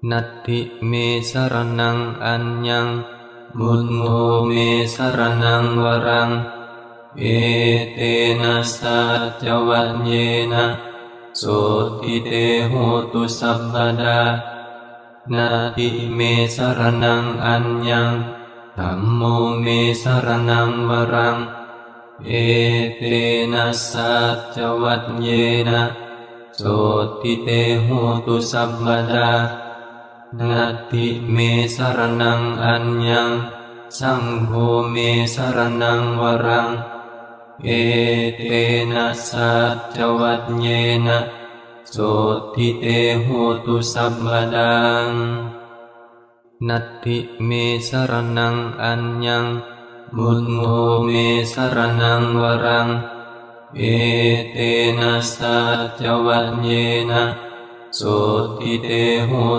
Nati me saranang anyang Bunho me saranang warang. Ete Etena satyavanyena Soti tite hotu sabada Nati me saranang anyang Tammo me saranang warang. Etena satyavanyena Soti tite hotu sabada นัตติเมสรนังอัญญัง สังโฆเมสรนังวรัง เอเตนะสัจวัตเยนะโสติเตหตุสัมมดัง นัตติเมสรนังอัญญัง มุนโมเมสรนังวรัง เอเตนะสัจวัตเยนะโสติเตหู